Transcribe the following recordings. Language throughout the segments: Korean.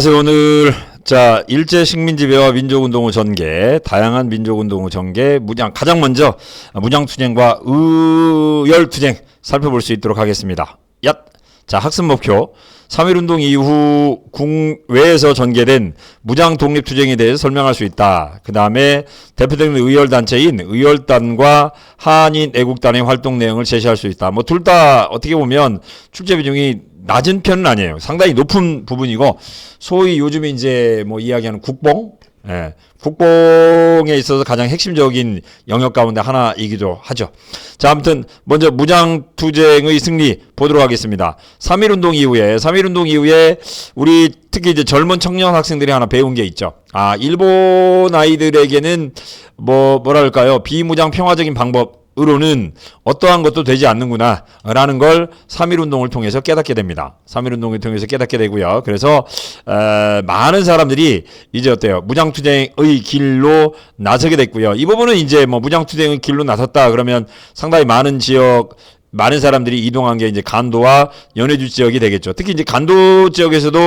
그래서 오늘 자 일제 식민지 배와 민족운동의 전개, 다양한 민족운동의 전개, 무장 가장 먼저 무장투쟁과 의열투쟁 살펴볼 수 있도록 하겠습니다. 야, 자 학습 목표 3.1운동 이후 국외에서 전개된 무장 독립투쟁에 대해서 설명할 수 있다. 그 다음에 대표적인 의열단체인 의열단과 한인 애국단의 활동 내용을 제시할 수 있다. 뭐 둘 다 어떻게 보면 출제 비중이 낮은 편은 아니에요. 상당히 높은 부분이고 소위 요즘에 이제 뭐 이야기하는 국뽕, 예, 국뽕에 있어서 가장 핵심적인 영역 가운데 하나이기도 하죠. 자, 아무튼 먼저 무장 투쟁의 승리 보도록 하겠습니다. 3.1운동 이후에 3.1운동 이후에 우리 특히 이제 젊은 청년 학생들이 하나 배운 게 있죠. 아, 일본 아이들에게는 뭐 뭐랄까요 비무장 평화적인 방법 으로는 어떠한 것도 되지 않는구나 라는 걸 3.1 운동을 통해서 깨닫게 됩니다. 3.1 운동을 통해서 깨닫게 되고요. 그래서 에, 많은 사람들이 이제 어때요? 무장투쟁의 길로 나서게 됐고요. 이 부분은 이제 뭐 무장투쟁의 길로 나섰다 그러면 상당히 많은 지역 많은 사람들이 이동한 게 이제 간도와 연해주 지역이 되겠죠. 특히 이제 간도 지역에서도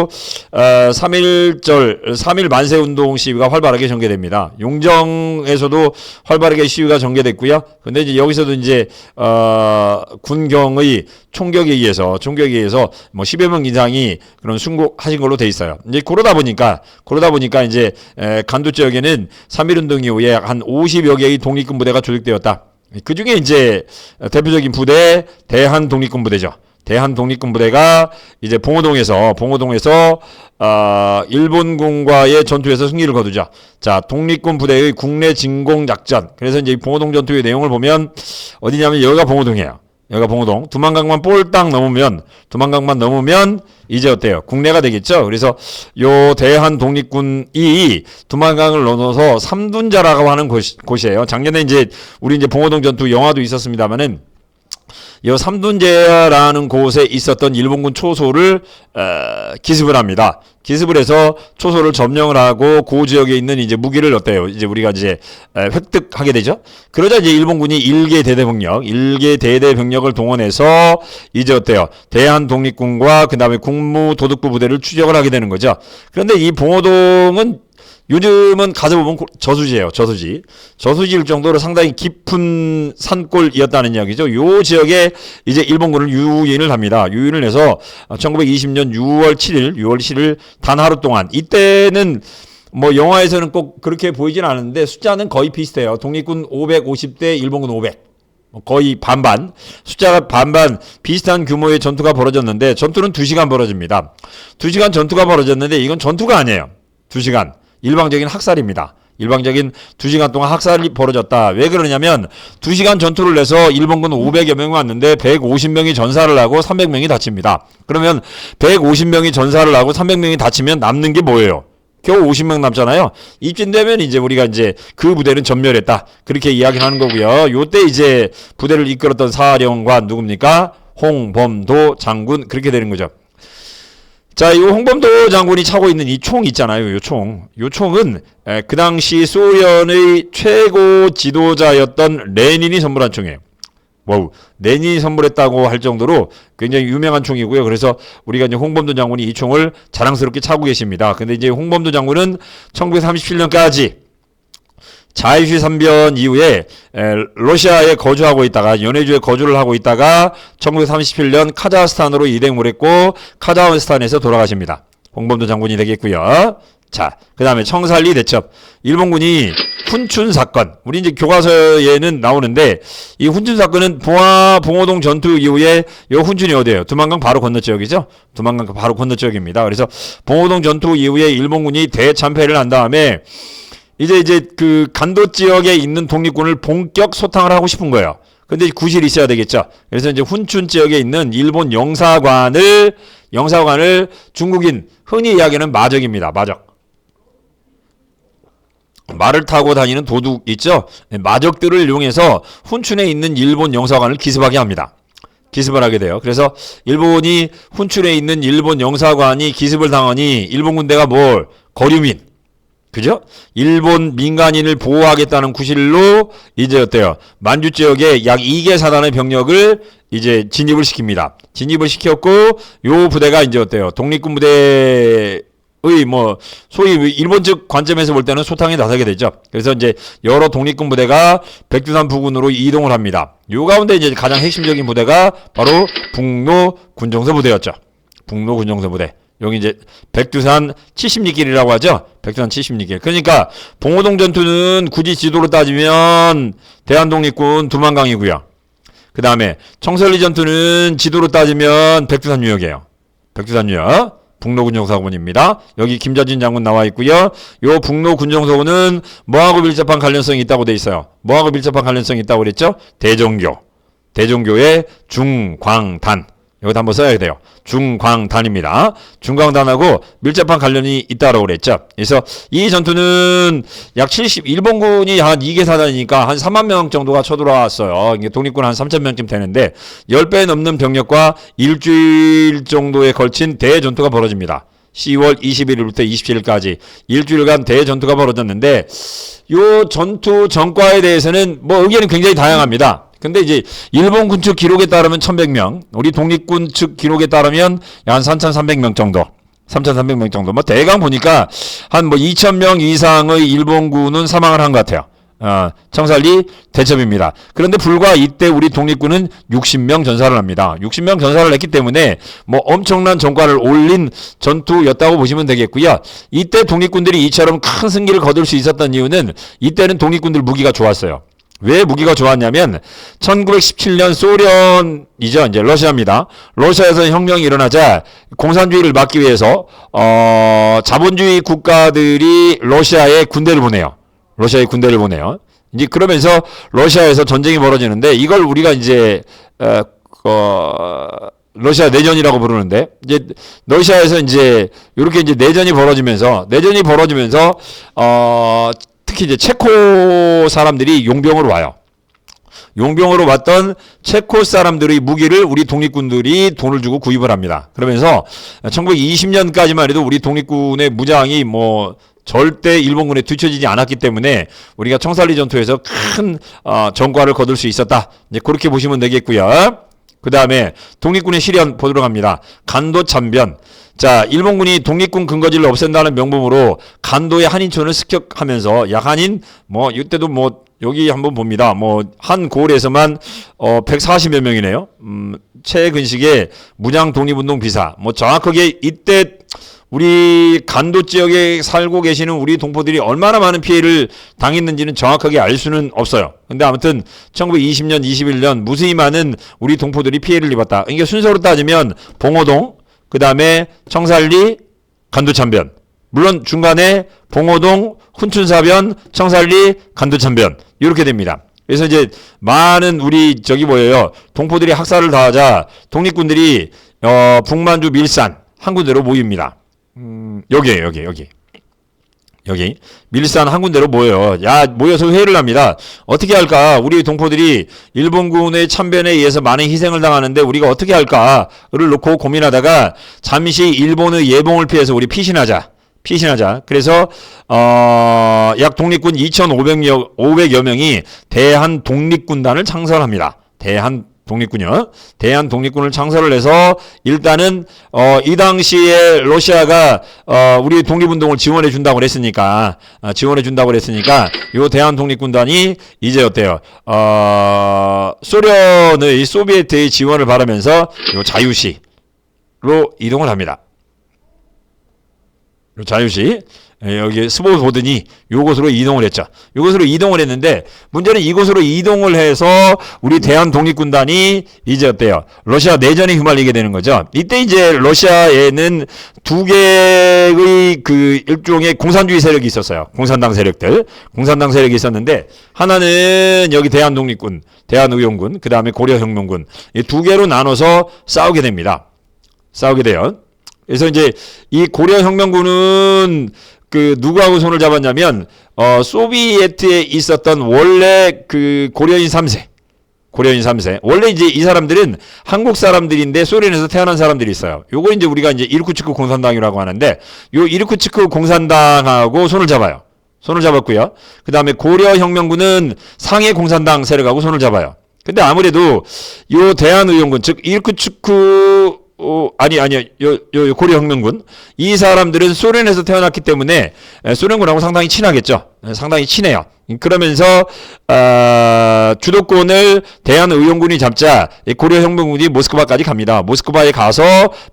어, 3.1절, 3.1 만세 운동 시위가 활발하게 전개됩니다. 용정에서도 활발하게 시위가 전개됐고요. 근데 이제 여기서도 이제 어, 군경의 총격에 의해서 총격에 의해서 뭐 10여 명 이상이 그런 순국하신 걸로 돼 있어요. 이제 그러다 보니까 그러다 보니까 이제 에, 간도 지역에는 3.1 운동 이후에 한 50여 개의 독립군 부대가 조직되었다. 그 중에 이제 대표적인 부대 대한 독립군 부대죠. 대한 독립군 부대가 이제 봉오동에서 봉오동에서 어, 일본군과의 전투에서 승리를 거두자. 자, 독립군 부대의 국내 진공 작전. 그래서 이제 봉오동 전투의 내용을 보면 어디냐면 여기가 봉오동이에요. 여기가 봉오동. 두만강만 볼딱 넘으면 두만강만 넘으면 이제 어때요? 국내가 되겠죠. 그래서 요 대한 독립군이 두만강을 넘어서 삼둔자라고 하는 곳, 곳이에요. 작년에 이제 우리 이제 봉오동 전투 영화도 있었습니다만은 이 삼둔제라는 곳에 있었던 일본군 초소를 어, 기습을 합니다. 기습을 해서 초소를 점령을 하고 그 지역에 있는 이제 무기를 어때요? 이제 우리가 이제 에, 획득하게 되죠. 그러자 이제 일본군이 일개 대대 병력, 일개 대대 병력을 동원해서 이제 어때요? 대한 독립군과 그다음에 국무 도둑부 부대를 추적을 하게 되는 거죠. 그런데 이 봉오동은 요즘은 가져보면 저수지예요. 저수지. 저수지일 정도로 상당히 깊은 산골이었다는 이야기죠. 요 지역에 이제 일본군을 유인을 합니다. 유인을 해서 1920년 6월 7일, 6월 7일 단 하루 동안 이때는 뭐 영화에서는 꼭 그렇게 보이진 않는데 숫자는 거의 비슷해요. 독립군 550대 일본군 500. 뭐 거의 반반 숫자가 반반 비슷한 규모의 전투가 벌어졌는데 전투는 2시간 벌어집니다. 2시간 전투가 벌어졌는데 이건 전투가 아니에요. 2시간. 일방적인 학살입니다. 일방적인 2시간 동안 학살이 벌어졌다. 왜 그러냐면 2시간 전투를 내서 일본군 500여 명이 왔는데 150명이 전사를 하고 300명이 다칩니다. 그러면 150명이 전사를 하고 300명이 다치면 남는 게 뭐예요? 겨우 50명 남잖아요. 이쯤 되면 이제 우리가 이제 그 부대는 전멸했다. 그렇게 이야기하는 거고요. 요때 이제 부대를 이끌었던 사령관 누굽니까? 홍범도 장군 그렇게 되는 거죠. 자, 이 홍범도 장군이 차고 있는 이 총 있잖아요. 요 총. 요 총은 에, 그 당시 소련의 최고 지도자였던 레닌이 선물한 총이에요. 와우. 레닌이 선물했다고 할 정도로 굉장히 유명한 총이고요. 그래서 우리가 이제 홍범도 장군이 이 총을 자랑스럽게 차고 계십니다. 근데 이제 홍범도 장군은 1937년까지 자유시 삼변 이후에 러시아에 거주하고 있다가 연해주에 거주를 하고 있다가 1937년 카자흐스탄으로 이동을 했고 카자흐스탄에서 돌아가십니다. 홍범도 장군이 되겠고요. 자, 그 다음에 청살리 대첩. 일본군이 훈춘 사건. 우리 이제 교과서에는 나오는데 이 훈춘 사건은 봉화 봉호동 전투 이후에 요 훈춘이 어디예요? 두만강 바로 건너 지역이죠. 두만강 바로 건너 지역입니다. 그래서 봉호동 전투 이후에 일본군이 대참패를 한 다음에 이제 이제 그 간도 지역에 있는 독립군을 본격 소탕을 하고 싶은 거예요. 근데 구실이 있어야 되겠죠. 그래서 이제 훈춘 지역에 있는 일본 영사관을 영사관을 중국인 흔히 이야기하는 마적입니다. 마적. 말을 타고 다니는 도둑 있죠? 네, 마적들을 이용해서 훈춘에 있는 일본 영사관을 기습하게 합니다. 기습을 하게 돼요. 그래서 일본이 훈춘에 있는 일본 영사관이 기습을 당하니 일본 군대가 뭘 거류민 그죠? 일본 민간인을 보호하겠다는 구실로 이제 어때요? 만주 지역에 약 2개 사단의 병력을 이제 진입을 시킵니다. 진입을 시켰고 요 부대가 이제 어때요? 독립군 부대 뭐 소위 일본 측 관점에서 볼 때는 소탕이 나서게 되죠. 그래서 이제 여러 독립군 부대가 백두산 부근으로 이동을 합니다. 요 가운데 이제 가장 핵심적인 부대가 바로 북로 군정서 부대였죠. 북로 군정서 부대. 여기 이제 백두산 70리길이라고 하죠. 백두산 70리길. 그러니까 봉오동 전투는 굳이 지도로 따지면 대한독립군 두만강이고요. 그 다음에 청설리 전투는 지도로 따지면 백두산 유역이에요. 백두산 유역. 북로 군정사고문입니다. 여기 김자진 장군 나와 있고요. 요 북로 군정사고는 뭐하고 밀접한 관련성이 있다고 돼 있어요. 뭐하고 밀접한 관련성이 있다고 그랬죠? 대종교. 대종교의 중광단. 여기다 한번 써야 돼요. 중광단입니다. 중광단하고 밀접한 관련이 있다고 그랬죠. 그래서 이 전투는 약 70, 일본군이 한 2개 사단이니까 한 3만 명 정도가 쳐들어왔어요. 이게 독립군 한 3천 명쯤 되는데 10배 넘는 병력과 일주일 정도에 걸친 대전투가 벌어집니다. 10월 21일부터 27일까지 일주일간 대전투가 벌어졌는데 요 전투 전과에 대해서는 뭐 의견이 굉장히 다양합니다. 근데 이제 일본 군측 기록에 따르면 1100명, 우리 독립군 측 기록에 따르면 한 3300명 정도. 3,300명 정도. 뭐 대강 보니까 한 뭐 2,000명 이상의 일본군은 사망을 한 것 같아요. 어, 청살리 대첩입니다. 그런데 불과 이때 우리 독립군은 60명 전사를 합니다. 60명 전사를 했기 때문에 뭐 엄청난 전과를 올린 전투였다고 보시면 되겠고요. 이때 독립군들이 이처럼 큰 승기를 거둘 수 있었던 이유는 이때는 독립군들 무기가 좋았어요. 왜 무기가 좋았냐면 1917년 소련이죠. 이제 러시아입니다. 러시아에서 혁명이 일어나자 공산주의를 막기 위해서 어 자본주의 국가들이 러시아에 군대를 보내요. 러시아에 군대를 보내요. 이제 그러면서 러시아에서 전쟁이 벌어지는데 이걸 우리가 이제 어, 어 러시아 내전이라고 부르는데 이제 러시아에서 이제 이렇게 이제 내전이 벌어지면서 내전이 벌어지면서 어 특히 이제 체코 사람들이 용병으로 와요. 용병으로 왔던 체코 사람들의 무기를 우리 독립군들이 돈을 주고 구입을 합니다. 그러면서 1920년까지만 해도 우리 독립군의 무장이 뭐 절대 일본군에 뒤처지지 않았기 때문에 우리가 청살리 전투에서 큰 어, 전과를 거둘 수 있었다. 이제 그렇게 보시면 되겠고요. 그 다음에 독립군의 실현 보도록 합니다. 간도 참변. 자, 일본군이 독립군 근거지를 없앤다는 명분으로 간도의 한인촌을 습격하면서 약한인 뭐 이때도 뭐 여기 한번 봅니다. 뭐 한 고을에서만 어 140여 명이네요. 음, 최근식의 무장 독립운동 비사. 뭐 정확하게 이때 우리 간도 지역에 살고 계시는 우리 동포들이 얼마나 많은 피해를 당했는지는 정확하게 알 수는 없어요. 근데 아무튼 1920년, 21년 무수히 많은 우리 동포들이 피해를 입었다. 이게 순서로 따지면 봉호동, 그 다음에 청살리, 간도참변. 물론 중간에 봉호동, 훈춘사변, 청살리, 간도참변. 이렇게 됩니다. 그래서 이제 많은 우리 저기 뭐예요. 동포들이 학살을 당하자 독립군들이 어 북만주 밀산 한 군데로 모입니다. 음, 여기에요, 여기, 여기. 여기 밀산 한 군데로 모여요. 야 모여서 회의를 합니다. 어떻게 할까? 우리 동포들이 일본군의 참변에 의해서 많은 희생을 당하는데 우리가 어떻게 할까를 놓고 고민하다가 잠시 일본의 예봉을 피해서 우리 피신하자. 피신하자. 그래서 어약 독립군 2,500여 500여 명이 대한 독립군단을 창설합니다. 대한 독립군이요. 대한 독립군을 창설을 해서 일단은 어, 이 당시에 러시아가 어, 우리 독립운동을 지원해 준다고 그랬으니까 어, 지원해 준다고 그랬으니까 요 대한 독립군단이 이제 어때요? 어, 소련의 소비에트의 지원을 바라면서 요 자유시로 이동을 합니다. 요 자유시 예, 여기 스보 보더니 요곳으로 이동을 했죠. 요곳으로 이동을 했는데 문제는 이곳으로 이동을 해서 우리 대한 독립군단이 이제 어때요? 러시아 내전에 휘말리게 되는 거죠. 이때 이제 러시아에는 두 개의 그 일종의 공산주의 세력이 있었어요. 공산당 세력들. 공산당 세력이 있었는데 하나는 여기 대한 독립군, 대한 의용군, 그 다음에 고려 혁명군 이 두 개로 나눠서 싸우게 됩니다. 싸우게 돼요. 그래서 이제 이 고려 혁명군은 그 누구하고 손을 잡았냐면 어 소비에트에 있었던 원래 그 고려인 3세 고려인 3세 원래 이제 이 사람들은 한국 사람들인데 소련에서 태어난 사람들이 있어요. 요거 이제 우리가 이제 이르쿠츠크 공산당이라고 하는데 요 이르쿠츠크 공산당하고 손을 잡아요. 손을 잡았고요. 그 다음에 고려 혁명군은 상해 공산당 세력하고 손을 잡아요. 근데 아무래도 요 대한의용군 즉 이르쿠츠크 어, 아니 아니 요, 요, 요 고려 혁명군 이 사람들은 소련에서 태어났기 때문에 에, 소련군하고 상당히 친하겠죠. 에, 상당히 친해요. 그러면서 어, 주도권을 대한의용군이 잡자 이 고려 혁명군이 모스크바까지 갑니다. 모스크바에 가서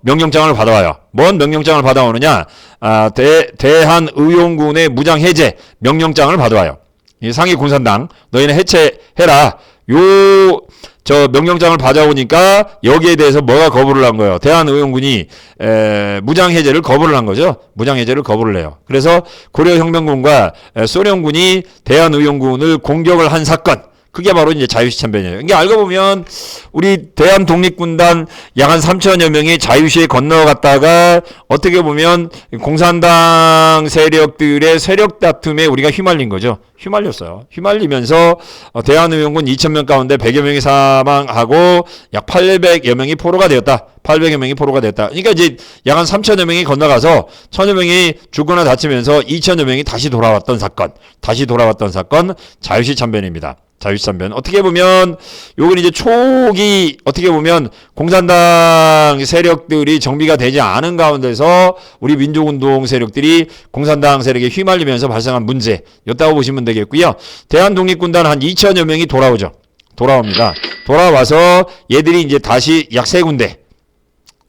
명령장을 받아와요. 뭔 명령장을 받아오느냐? 아, 대, 대한의용군의 무장 해제 명령장을 받아와요. 이 상위 공산당 너희는 해체해라. 요 저 명령장을 받아오니까 여기에 대해서 뭐가 거부를 한 거예요. 대한의용군이 에, 무장 해제를 거부를 한 거죠. 무장 해제를 거부를 해요. 그래서 고려 혁명군과 에, 소련군이 대한의용군을 공격을 한 사건. 그게 바로 이제 자유시 참변이에요. 이게 알고 보면 우리 대한 독립군단 약 한 3천여 명이 자유시에 건너갔다가 어떻게 보면 공산당 세력들의 세력 다툼에 우리가 휘말린 거죠. 휘말렸어요. 휘말리면서 어, 대한의용군 2천 명 가운데 100여 명이 사망하고 약 800여 명이 포로가 되었다. 800여 명이 포로가 됐다. 그러니까 이제 약 한 3천여 명이 건너가서 1천여 명이 죽거나 다치면서 2천여 명이 다시 돌아왔던 사건. 다시 돌아왔던 사건 자유시 참변입니다. 자유시참변 어떻게 보면 요건 이제 초기 어떻게 보면 공산당 세력들이 정비가 되지 않은 가운데서 우리 민족운동 세력들이 공산당 세력에 휘말리면서 발생한 문제였다고 보시면 되겠고요. 대한 독립군단 한 2천여 명이 돌아오죠. 돌아옵니다. 돌아와서 얘들이 이제 다시 약 세 군데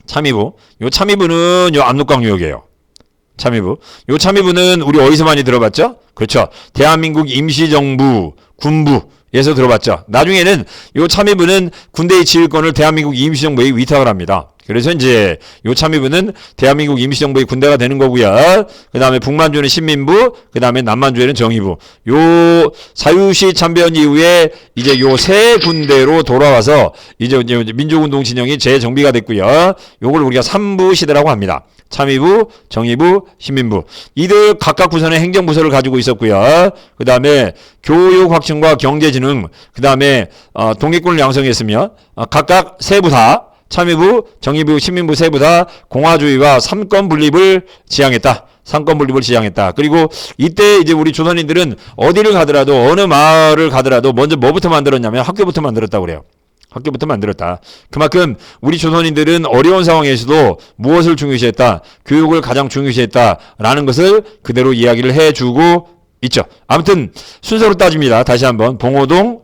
참의부. 요 참의부는 요 압록강유역이에요. 참의부. 요 참의부는 우리 어디서 많이 들어봤죠? 그렇죠. 대한민국 임시정부, 군부 에서 들어봤죠. 나중에는 요 참의부는 군대의 지휘권을 대한민국 임시정부에 위탁을 합니다. 그래서 이제 요 참의부는 대한민국 임시정부의 군대가 되는 거고요. 그 다음에 북만주는 신민부, 그 다음에 남만주에는 정의부. 요 사유시 참변 이후에 이제 요 세 군대로 돌아와서 이제 이제 민족운동 진영이 재정비가 됐고요. 요걸 우리가 삼부 시대라고 합니다. 참의부, 정의부, 신민부. 이들 각각 부서는 행정부서를 가지고 있었고요. 그 다음에 교육 확충과 경제진흥, 그 다음에 어, 독립군을 양성했으며 어, 각각 세 부다 참여부, 정의부, 시민부 세부 다 공화주의와 삼권 분립을 지향했다. 삼권 분립을 지향했다. 그리고 이때 이제 우리 조선인들은 어디를 가더라도 어느 마을을 가더라도 먼저 뭐부터 만들었냐면 학교부터 만들었다고 그래요. 학교부터 만들었다. 그만큼 우리 조선인들은 어려운 상황에서도 무엇을 중요시했다? 교육을 가장 중요시했다라는 것을 그대로 이야기를 해주고 있죠. 아무튼 순서로 따집니다. 다시 한번 봉오동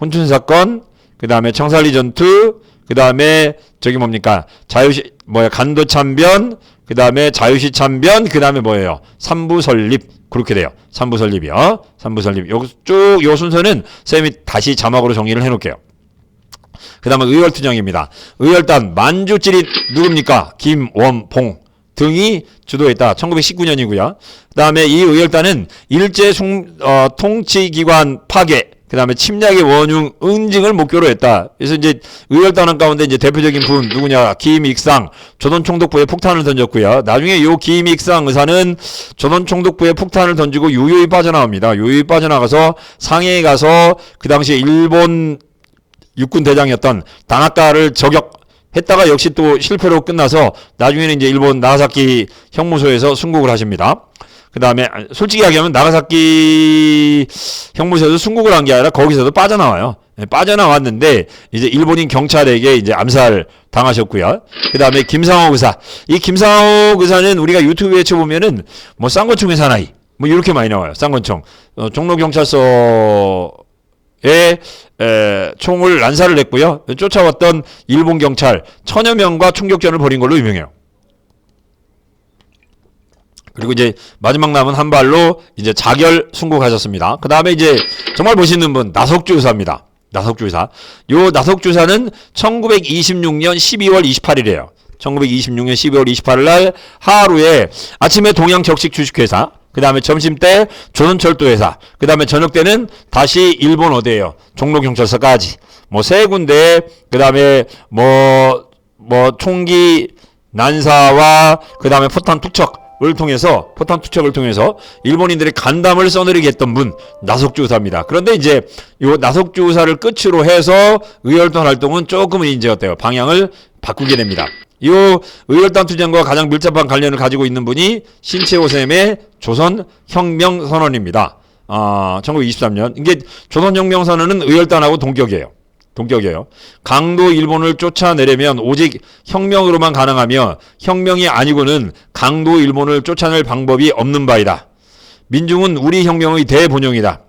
혼춘 사건, 그 다음에 청살리 전투, 그 다음에 저기 뭡니까? 자유시 뭐야 간도 참변 그 다음에 자유시 참변 그 다음에 뭐예요? 삼부 설립. 그렇게 돼요. 삼부 설립이요. 삼부 설립. 요쭉요 순서는 쌤이 다시 자막으로 정리를 해놓을게요. 그 다음에 의열투정입니다. 의열단 만주찌릿 누굽니까? 김원봉 등이 주도했다. 1919년이고요. 그 다음에 이 의열단은 일제 송, 어, 통치기관 파괴, 그 다음에 침략의 원흉 응징을 목표로 했다. 그래서 이제 의열단원 가운데 이제 대표적인 분 누구냐 김익상 조선총독부에 폭탄을 던졌고요. 나중에 요 김익상 의사는 조선총독부에 폭탄을 던지고 유유히 빠져나옵니다. 유유히 빠져나가서 상해에 가서 그 당시에 일본 육군 대장이었던 당학가를 저격 했다가 역시 또 실패로 끝나서 나중에는 이제 일본 나가사키 형무소에서 순국을 하십니다. 그 다음에 솔직히 이야기하면 나가사키 형무소에서 순국을 한 게 아니라 거기서도 빠져나와요. 네, 빠져나왔는데 이제 일본인 경찰에게 이제 암살 당하셨고요. 그 다음에 김상옥 의사. 이 김상옥 의사는 우리가 유튜브에 쳐보면은 뭐 쌍권총의 사나이 뭐 이렇게 많이 나와요. 쌍권총. 어, 종로 경찰서 에, 에, 총을 난사를 냈고요. 쫓아왔던 일본 경찰 천여 명과 총격전을 벌인 걸로 유명해요. 그리고 이제 마지막 남은 한 발로 이제 자결 순국하셨습니다. 그 다음에 이제 정말 멋있는 분 나석주 의사입니다. 나석주 의사. 요 나석주 의사는 1926년 12월 28일이에요. 1926년 12월 28일 날 하루에 아침에 동양적식 주식회사 그 다음에 점심 때 조선철도회사, 그 다음에 저녁 때는 다시 일본 어디에요? 종로경찰서까지. 뭐 세 군데, 그 다음에 뭐, 뭐 총기 난사와 그 다음에 포탄 투척 을 통해서, 포탄 투척을 통해서 일본인들의 간담을 써내리게 했던 분, 나석주 의사입니다. 그런데 이제 요 나석주 의사를 끝으로 해서 의열단 활동은 조금은 이제 어때요? 방향을 바꾸게 됩니다. 이 의열단 투쟁과 가장 밀접한 관련을 가지고 있는 분이 신채호 쌤의 조선 혁명 선언입니다. 아, 1923년. 이게 조선 혁명 선언은 의열단하고 동격이에요. 동격이에요. 강도 일본을 쫓아내려면 오직 혁명으로만 가능하며 혁명이 아니고는 강도 일본을 쫓아낼 방법이 없는 바이다. 민중은 우리 혁명의 대본용이다.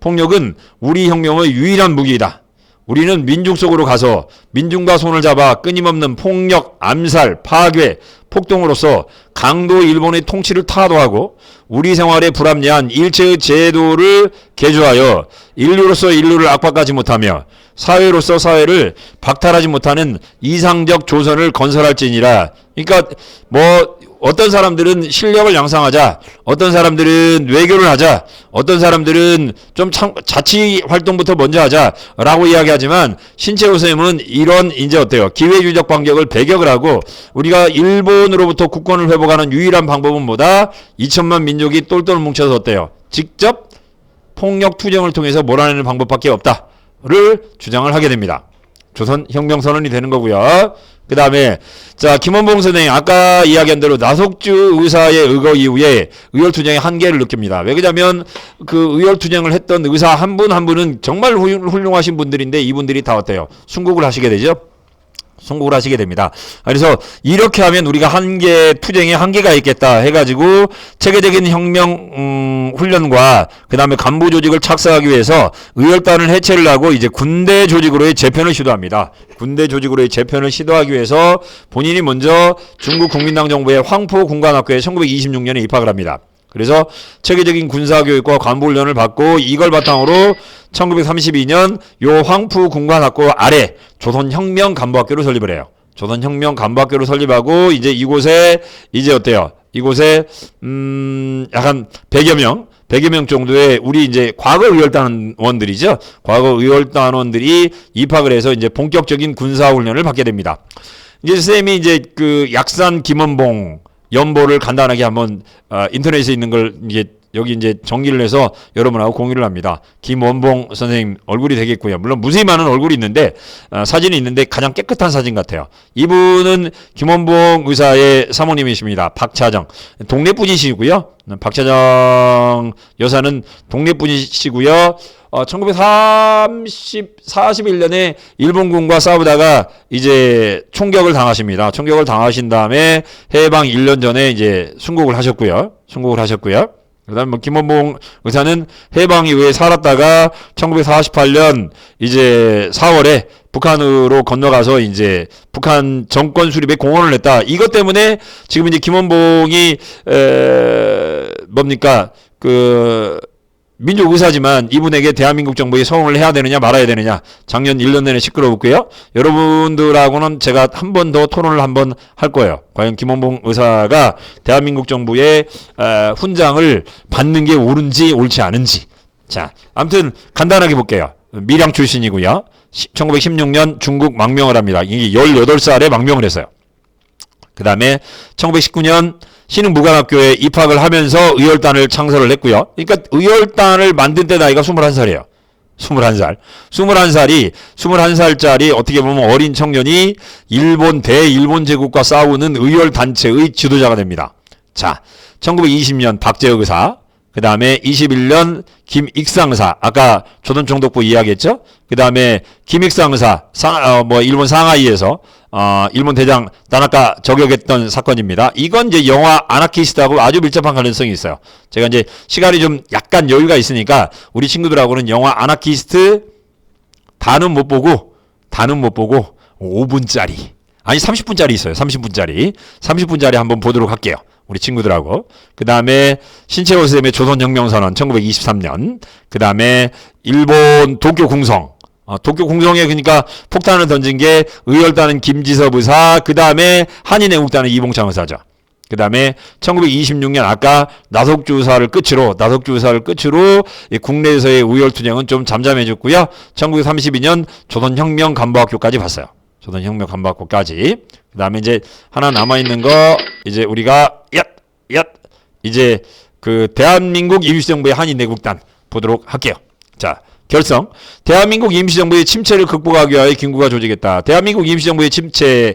폭력은 우리 혁명의 유일한 무기이다. 우리는 민중 속으로 가서 민중과 손을 잡아 끊임없는 폭력, 암살, 파괴, 폭동으로서 강도 일본의 통치를 타도하고 우리 생활에 불합리한 일체의 제도를 개조하여 인류로서 인류를 압박하지 못하며 사회로서 사회를 박탈하지 못하는 이상적 조선을 건설할지니라. 그러니까 뭐 어떤 사람들은 실력을 양상하자, 어떤 사람들은 외교를 하자, 어떤 사람들은 좀 참, 자치 활동부터 먼저 하자라고 이야기하지만 신채호 선생님은 이런 이제 어때요? 기회주의적 반격을 배격을 하고 우리가 일본으로부터 국권을 회복하는 유일한 방법은 뭐다? 2천만 민족이 똘똘 뭉쳐서 어때요? 직접 폭력 투쟁을 통해서 몰아내는 방법밖에 없다를 주장을 하게 됩니다. 조선 혁명 선언이 되는 거고요. 그 다음에 자 김원봉 선생님 아까 이야기한 대로 나석주 의사의 의거 이후에 의열투쟁의 한계를 느낍니다. 왜 그러냐면 그 의열투쟁을 했던 의사 한 분한 분은 정말 훌- 훌륭하신 분들인데 이분들이 다 어때요? 순국을 하시게 되죠. 송국을 하시게 됩니다. 그래서 이렇게 하면 우리가 한계 투쟁에 한계가 있겠다 해가지고 체계적인 혁명 음, 훈련과 그 다음에 간부 조직을 착사하기 위해서 의열단을 해체를 하고 이제 군대 조직으로의 재편을 시도합니다. 군대 조직으로의 재편을 시도하기 위해서 본인이 먼저 중국 국민당 정부의 황포 군관학교에 1926년에 입학을 합니다. 그래서 체계적인 군사교육과 간부훈련을 받고 이걸 바탕으로 1932년 요 황푸 군관학교 아래 조선혁명 간부학교를 설립을 해요. 조선혁명 간부학교를 설립하고 이제 이곳에 이제 어때요? 이곳에 음 약간 100여 명 100여 명 정도의 우리 이제 과거 의열단원들이죠. 과거 의열단원들이 입학을 해서 이제 본격적인 군사 훈련을 받게 됩니다. 이제 쌤이 이제 그 약산 김원봉 연보를 간단하게 한번 어, 인터넷에 있는 걸 이제 여기 이제 정리를 해서 여러분하고 공유를 합니다. 김원봉 선생님 얼굴이 되겠고요. 물론 무수히 많은 얼굴이 있는데 어, 사진이 있는데 가장 깨끗한 사진 같아요. 이분은 김원봉 의사의 사모님이십니다. 박차정 동네 분이시고요. 박차정 여사는 동네 분이시고요. 어, 1930, 41년에 일본군과 싸우다가 이제 총격을 당하십니다. 총격을 당하신 다음에 해방 1년 전에 이제 순국을 하셨고요. 순국을 하셨고요. 그다음 뭐 김원봉 의사는 해방 이후에 살았다가 1948년 이제 4월에 북한으로 건너가서 이제 북한 정권 수립에 공헌을 했다. 이것 때문에 지금 이제 김원봉이 에 뭡니까 그 민족 의사지만 이분에게 대한민국 정부에 서원을 해야 되느냐 말아야 되느냐 작년 1년 내내 시끄러웠고요. 여러분들하고는 제가 한 번 더 토론을 한 번 할 거예요. 과연 김원봉 의사가 대한민국 정부의 에, 훈장을 받는 게 옳은지 옳지 않은지. 자, 아무튼 간단하게 볼게요. 밀양 출신이고요. 1916년 중국 망명을 합니다. 이게 18살에 망명을 했어요. 그 다음에 1919년 신흥무관학교에 입학을 하면서 의열단을 창설을 했고요. 그러니까 의열단을 만든 때 나이가 21살이에요. 21살. 21살이 21살짜리 어떻게 보면 어린 청년이 일본 대일본 제국과 싸우는 의열 단체의 지도자가 됩니다. 자, 1920년 박재혁 의사, 그 다음에 21년 김익상 의사, 아까 조선총독부 이야기했죠? 그 다음에 김익상 의사, 상, 어, 뭐, 일본 상하이에서, 어, 일본 대장 다나카 저격했던 사건입니다. 이건 이제 영화 아나키스트하고 아주 밀접한 관련성이 있어요. 제가 이제 시간이 좀 약간 여유가 있으니까 우리 친구들하고는 영화 아나키스트 다는 못 보고, 다는 못 보고, 5분짜리. 아니, 30분짜리 있어요. 30분짜리. 30분짜리 한번 보도록 할게요. 우리 친구들하고. 그 다음에 선생님의 조선혁명선언 1923년. 그 다음에 일본 도쿄 궁성. 어, 도쿄 궁성에 그러니까 폭탄을 던진 게 의열단은 김지섭 의사. 그 다음에 한인애국단은 이봉창 의사죠. 그 다음에 1926년 아까 나석주 의사를 끝으로 나석주 의사를 끝으로 이 국내에서의 의열투쟁은 좀 잠잠해졌고요. 1932년 조선혁명 간부학교까지 봤어요. 조선혁명 간부학교까지. 그 다음에 이제 하나 남아있는 거 이제 우리가 얏! 얏! 이제 그 대한민국 임시정부의 한인내국단 보도록 할게요. 자 결성. 대한민국 임시정부의 침체를 극복하기 위하여 김구가 조직했다. 대한민국 임시정부의 침체에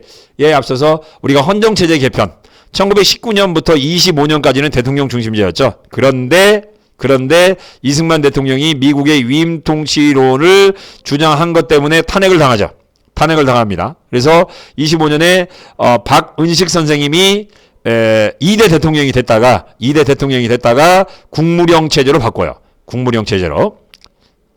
앞서서 우리가 헌정체제 개편. 1919년부터 25년까지는 대통령 중심제였죠. 그런데 그런데 이승만 대통령이 미국의 위임 통치론을 주장한 것 때문에 탄핵을 당하죠. 탄핵을 당합니다. 그래서 25년에 어, 박은식 선생님이 에, 2대 대통령이 됐다가 2대 대통령이 됐다가 국무령 체제로 바꿔요. 국무령 체제로.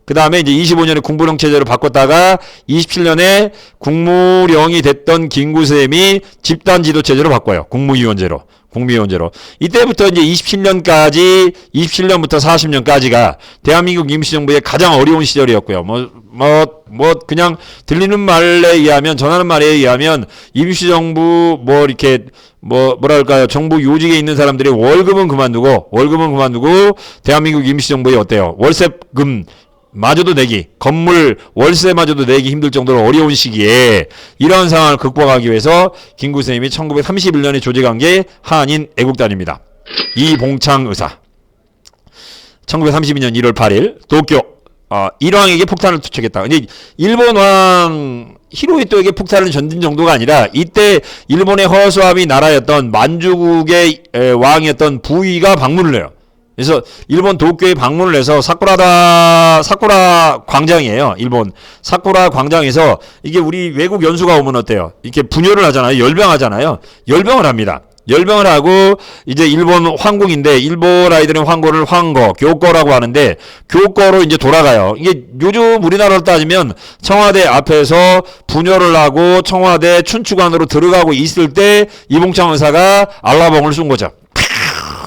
그 다음에 이제 25년에 국무령 체제로 바꿨다가 27년에 국무령이 됐던 김구쌤이 집단 지도 체제로 바꿔요. 국무위원제로. 국무위원제로. 이때부터 이제 27년까지, 27년부터 40년까지가 대한민국 임시정부의 가장 어려운 시절이었고요. 뭐, 뭐, 뭐, 그냥 들리는 말에 의하면, 전하는 말에 의하면 임시정부 뭐 이렇게 뭐, 뭐랄까요. 정부 요직에 있는 사람들이 월급은 그만두고, 월급은 그만두고, 대한민국 임시정부에 어때요? 월세금, 마저도 내기, 건물 월세마저도 내기 힘들 정도로 어려운 시기에 이러한 상황을 극복하기 위해서 김구 선생님이 1931년에 조직한 게 한인 애국단입니다. 이봉창 의사. 1932년 1월 8일 도쿄 어, 일왕에게 폭탄을 투척했다. 근데 일본 왕 히로히토에게 폭탄을 던진 정도가 아니라 이때 일본의 허수아비 나라였던 만주국의 에, 왕이었던 부위가 방문을 해요. 그래서 일본 도쿄에 방문을 해서 사쿠라다 사쿠라 광장이에요. 일본 사쿠라 광장에서 이게 우리 외국 연수가 오면 어때요? 이렇게 분열을 하잖아요. 열병하잖아요. 열병을 합니다. 열병을 하고 이제 일본 황궁인데 일본 아이들은 황고를 황거, 교거라고 하는데 교거로 이제 돌아가요. 이게 요즘 우리나라로 따지면 청와대 앞에서 분열을 하고 청와대 춘추관으로 들어가고 있을 때 이봉창 의사가 알라봉을 쏜 거죠.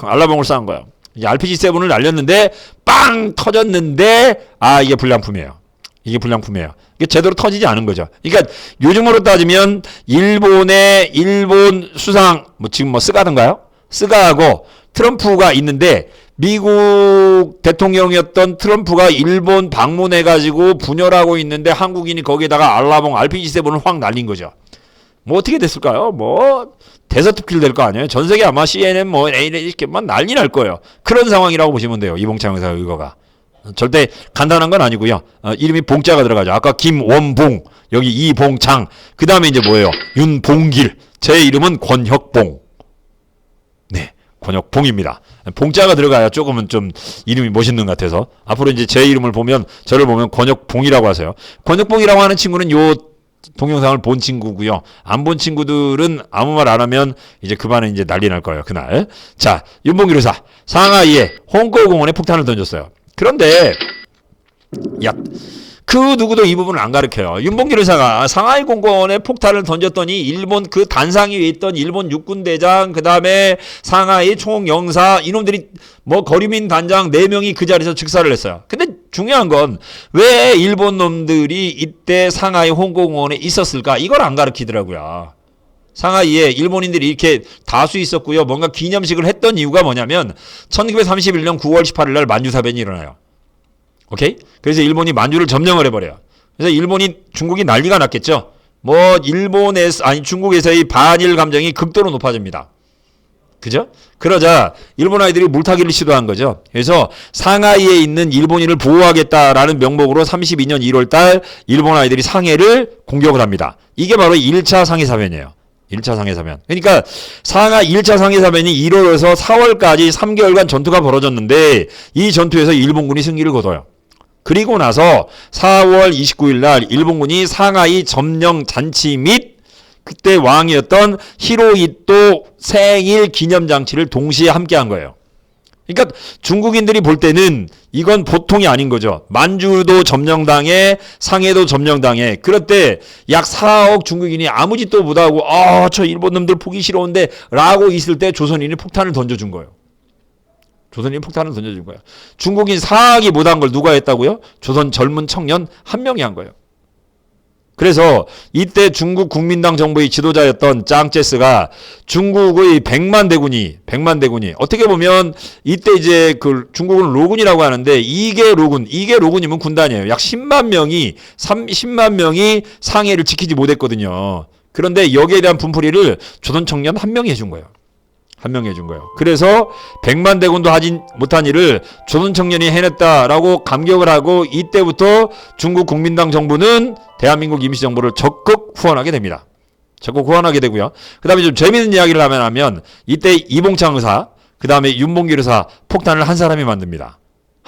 알라봉을 쏜 거예요. 이제 RPG7을 날렸는데 빵 터졌는데 아 이게 불량품이에요. 이게 불량품이에요. 이게 제대로 터지지 않은 거죠. 그러니까 요즘으로 따지면 일본의 일본 수상 뭐 지금 뭐 스가든가요? 스가하고 트럼프가 있는데 미국 대통령이었던 트럼프가 일본 방문해 가지고 분열하고 있는데 한국인이 거기에다가 알라봉 RPG7을 확 날린 거죠. 뭐 어떻게 됐을까요? 뭐 대서특필 될 거 아니에요? 전 세계 아마 CNN 뭐 이렇게만 난리 날 거예요. 그런 상황이라고 보시면 돼요. 이봉창 의사 의거가. 절대 간단한 건 아니고요. 어, 이름이 봉자가 들어가죠. 아까 김원봉, 여기 이봉창, 그 다음에 이제 뭐예요? 윤봉길. 제 이름은 권혁봉. 네, 권혁봉입니다. 봉자가 들어가야 조금은 좀 이름이 멋있는 것 같아서 앞으로 이제 제 이름을 보면 저를 보면 권혁봉이라고 하세요. 권혁봉이라고 하는 친구는 요 동영상을 본 친구고요. 안 본 친구들은 아무 말 안 하면 이제 그만에 이제 난리 날 거예요. 그날. 자, 윤봉길 의사 상하이에 홍거공원에 폭탄을 던졌어요. 그런데 야, 그 누구도 이 부분을 안 가르쳐요. 윤봉길 의사가 상하이 공원에 폭탄을 던졌더니 일본 그 단상 위에 있던 일본 육군 대장 그다음에 상하이 총영사 이놈들이 뭐 거리민 단장 4명이 그 자리에서 즉사를 했어요. 근데 중요한 건 왜 일본 놈들이 이때 상하이 홍공원에 있었을까? 이걸 안 가르치더라고요. 상하이에 일본인들이 이렇게 다수 있었고요. 뭔가 기념식을 했던 이유가 뭐냐면 1931년 9월 18일 날 만주사변이 일어나요. 오케이? 그래서 일본이 만주를 점령을 해버려요. 그래서 일본이 중국이 난리가 났겠죠. 뭐 일본에서 아니 중국에서의 반일 감정이 극도로 높아집니다. 그죠? 그러자 일본 아이들이 물타기를 시도한 거죠. 그래서 상하이에 있는 일본인을 보호하겠다라는 명목으로 32년 1월 달 일본 아이들이 상해를 공격을 합니다. 이게 바로 1차 상해 사변이에요. 1차 상해 사변. 그러니까 상하 1차 상해 사변이 1월에서 4월까지 3개월간 전투가 벌어졌는데 이 전투에서 일본군이 승리를 거둬요. 그리고 나서 4월 29일 날 일본군이 상하이 점령 잔치 및 그때 왕이었던 히로히토 생일 기념 장치를 동시에 함께 한 거예요. 그러니까 중국인들이 볼 때는 이건 보통이 아닌 거죠. 만주도 점령당해, 상해도 점령당해. 그럴 때 약 4억 중국인이 아무 짓도 못하고 아, 저 일본 놈들 보기 싫어온데 라고 있을 때 조선인이 폭탄을 던져준 거예요. 조선인이 폭탄을 던져준 거예요. 중국인 4억이 못한 걸 누가 했다고요? 조선 젊은 청년 한 명이 한 거예요. 그래서 이때 중국 국민당 정부의 지도자였던 짱제스가 중국의 백만 대군이 백만 대군이 어떻게 보면 이때 이제 그 중국은 로군이라고 하는데 이게 로군 이게 로군이면 군단이에요. 약 10만 명이 30만 명이 상해를 지키지 못했거든요. 그런데 여기에 대한 분풀이를 조선 청년 한 명이 해준 거예요. 한 명이 해준 거예요. 그래서 백만 대군도 하지 못한 일을 조선 청년이 해냈다라고 감격을 하고 이때부터 중국 국민당 정부는 대한민국 임시정부를 적극 후원하게 됩니다. 적극 후원하게 되고요. 그 다음에 좀 재밌는 이야기를 하면 하면 이때 이봉창 의사, 그 다음에 윤봉길 의사 폭탄을 한 사람이 만듭니다.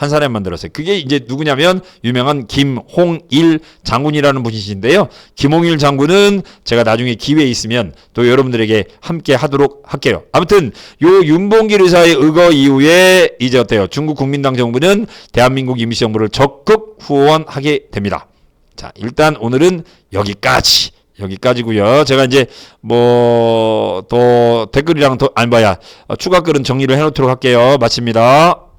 한 사람이 만들었어요. 그게 이제 누구냐면 유명한 김홍일 장군이라는 분이신데요. 김홍일 장군은 제가 나중에 기회 있으면 또 여러분들에게 함께 하도록 할게요. 아무튼 요 윤봉길 의사의 의거 이후에 이제 어때요? 중국 국민당 정부는 대한민국 임시정부를 적극 후원하게 됩니다. 자, 일단 오늘은 여기까지. 여기까지고요. 제가 이제 뭐또 댓글이랑 더 아니 뭐야 어, 추가 글은 정리를 해놓도록 할게요. 마칩니다.